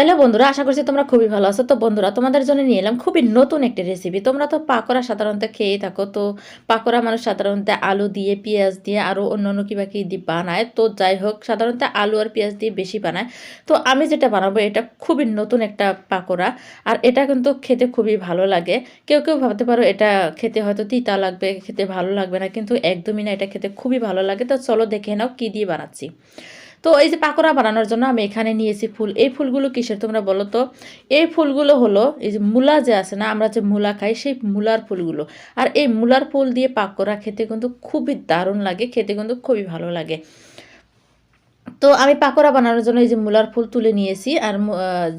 Hello বন্ধুরা, আশা করছি তোমরা খুবই ভালো আছো। তো বন্ধুরা, তোমাদের জন্য নিয়ে এলাম খুবই নতুন একটি রেসিপি তোমরা তো পাকোড়া সাধারণত খেয়েই থাকো। তো পাকোড়া মানুষ সাধারণত আলু দিয়ে, পেঁয়াজ দিয়ে আরও অন্য অন্য কিবা কি দিয়ে বানায়। তো যাই হোক, সাধারণত আলু আর পেঁয়াজ দিয়ে বেশি বানায়। তো আমি যেটা বানাবো, এটা খুবই নতুন একটা পাকোড়া। আর এটা কিন্তু খেতে খুবই ভালো লাগে। কেউ কেউ ভাবতে পারো, এটা খেতে হয়তো তিতা লাগবে, খেতে ভালো লাগবে না। কিন্তু একদমই না, এটা খেতে খুবই ভালো লাগে। তো চলো দেখে নাও কী দিয়ে বানাচ্ছি। তো এই যে পাকোড়া বানানোর জন্য আমি এখানে নিয়েছি ফুল। এই ফুলগুলো কিসের তোমরা বলো তো? এই ফুলগুলো হলো, এই যে মূলা যে আছে না, আমরা যে মূলা খাই সেই মূলার ফুলগুলো। আর এই মূলার ফুল দিয়ে পাকোড়া খেতে কিন্তু খুবই দারুণ লাগে, খেতে কিন্তু খুবই ভালো লাগে। তো আমি পাকোড়া বানানোর জন্য এই যে মূলার ফুল তুলে নিয়েছি, আর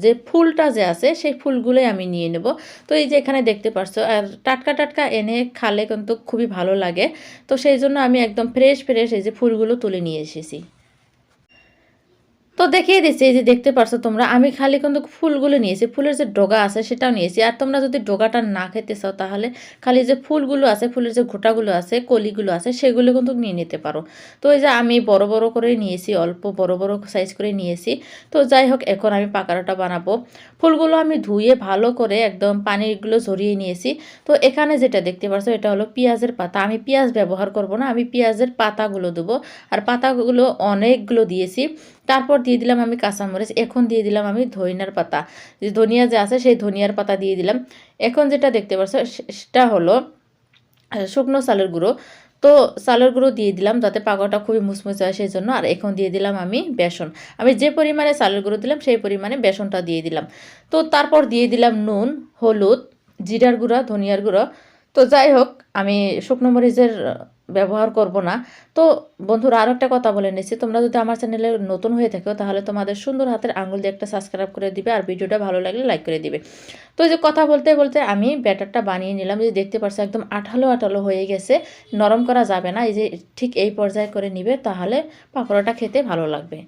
যে ফুলটা যে আছে সেই ফুলগুলোই আমি নিয়ে নেব। তো এই যে এখানে দেখতে পারছ, আর টাটকা টাটকা এনে খালে কিন্তু খুবই ভালো লাগে। তো সেই জন্য আমি একদম ফ্রেশ ফ্রেশ এই যে ফুলগুলো তুলে নিয়ে এসেছি। তো দেখিয়ে দিচ্ছি, এই যে দেখতে পারছ তোমরা, আমি খালি কিন্তু ফুলগুলো নিয়েছি, ফুলের যে ডগা আছে সেটাও নিয়েছি। আর তোমরা যদি ডগাটা না খেতে চাও তাহলে খালি যে ফুলগুলো আছে, ফুলের যে ঘোটাগুলো আছে, কলিগুলো আছে, সেগুলো কিন্তু নিয়ে নিতে পারো। তো এই যে আমি বড় বড় করে নিয়েছি, অল্প বড় বড় সাইজ করে নিয়েছি। তো যাই হোক, এখন আমি পাকারাটা বানাবো। ফুলগুলো আমি ধুয়ে ভালো করে একদম পানিগুলো ঝরিয়ে নিয়েছি। তো এখানে যেটা দেখতে পাচ্ছ এটা হলো পেঁয়াজের পাতা। আমি পেঁয়াজ ব্যবহার করব না, আমি পেঁয়াজের পাতাগুলো দেবো। আর পাতাগুলো অনেকগুলো দিয়েছি। তারপর দিয়ে দিলাম আমি কাঁচামরিচ, এখন দিয়ে দিলাম আমি ধনিয়ার পাতা। যে ধনিয়া যে আছে সেই ধনিয়ার পাতা দিয়ে দিলাম। এখন যেটা দেখতে পাচ্ছ সেটা হলো শুকনো চালের গুঁড়ো। তো চালের গুঁড়ো দিয়ে দিলাম যাতে পাকোড়াটা খুবই মুসমুসে হয় সেই জন্য। আর এখন দিয়ে দিলাম আমি বেসন। আমি যে পরিমাণে চালের গুঁড়ো দিলাম সেই পরিমাণে বেসনটা দিয়ে দিলাম। তো তারপর দিয়ে দিলাম নুন, হলুদ, জিরার গুঁড়া, ধনিয়ার গুঁড়ো। তো যাই হোক, আমি শুকনো মরিচের ব্যবহার করব না। তো বন্ধুরা আরও একটা কথা বলে নিচ্ছি। তোমরা যদি আমার চ্যানেলে নতুন হয়ে থাকো, তাহলে তোমাদের সুন্দর হাতের আঙুল দিয়ে একটা সাবস্ক্রাইব করে দিবে আর ভিডিওটা ভালো লাগলে লাইক করে দিবে। তো যে কথা বলতে বলতে আমি ব্যাটারটা বানিয়ে নিলাম। যে দেখতে পারছ একদম আঠালো আঠালো হয়ে গেছে। নরম করা যাবে না। এই যে ঠিক এই পর্যায়ে করে নিবে, তাহলে পাকোড়াটা খেতে ভালো লাগবে।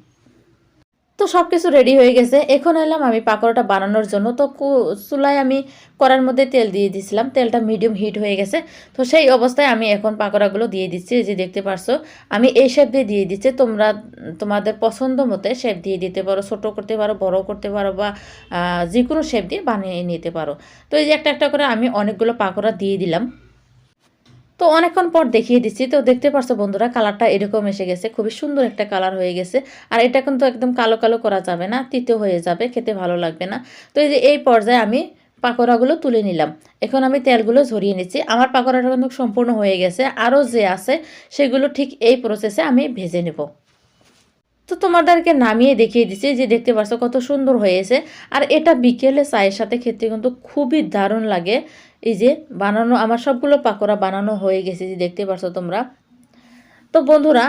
তো সব কিছু রেডি হয়ে গেছে। এখন এলাম আমি পাকোড়াটা বানানোর জন্য। তো চুলায় আমি করার মধ্যে তেল দিয়ে দিছিলাম। তেলটা মিডিয়াম হিট হয়ে গেছে। তো সেই অবস্থায় আমি এখন পাকোড়াগুলো দিয়ে দিচ্ছি। যে দেখতে পারছ, আমি এই শেপ দিয়ে দিয়ে দিচ্ছি। তোমরা তোমাদের পছন্দ মতে শেপ দিয়ে দিতে পারো। ছোটো করতে পারো, বড় করতে পারো বা যে কোনো শেপ দিয়ে বানিয়ে নিতে পারো। তো এই যে একটা একটা করে আমি অনেকগুলো পাকোড়া দিয়ে দিলাম। তো অনেকক্ষণ পর দেখিয়ে দিচ্ছি। তো দেখতে পারছ বন্ধুরা, কালারটা এরকম এসে গেছে। খুবই সুন্দর একটা কালার হয়ে গেছে। আর এটা কিন্তু একদম কালো কালো করা যাবে না, তিতো হয়ে যাবে, খেতে ভালো লাগবে না। তো এই যে এই পর্যায়ে আমি পাকোড়াগুলো তুলে নিলাম। এখন আমি তেলগুলো ঝরিয়ে নিচ্ছি। আমার পাকোড়াটা কিন্তু সম্পূর্ণ হয়ে গেছে। আরও যে আছে, সেগুলো ঠিক এই প্রসেসে আমি ভেজে নেব। তো তোমাদেরকে নামিয়ে দেখিয়ে দিচ্ছি যে দেখতে পাচ্ছ কত সুন্দর হয়েছে। আর এটা বিকেলে চায়ের সাথে খেতে কিন্তু খুবই দারুণ লাগে। এই যে বানানো, আমার সবগুলো পাকোড়া বানানো হয়ে গেছে যে দেখতে পাচ্ছ তোমরা। তো বন্ধুরা,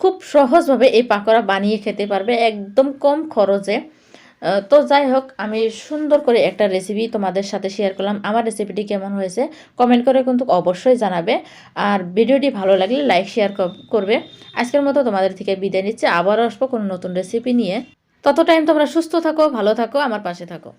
খুব সহজভাবে এই পাকোড়া বানিয়ে খেতে পারবে, একদম কম খরচে। তো যাই হোক, আমি সুন্দর করে একটা রেসিপি তোমাদের সাথে শেয়ার করলাম। আমার রেসিপিটি কেমন হয়েছে কমেন্ট করে কিন্তু অবশ্যই জানাবে। আর ভিডিওটি ভালো লাগলে লাইক শেয়ার করবে। আজকের মতো তোমাদের থেকে বিদায় নিচ্ছে। আবার আসব কোনো নতুন রেসিপি নিয়ে। তত টাইম তোমরা সুস্থ থাকো, ভালো থাকো, আমার পাশে থাকো।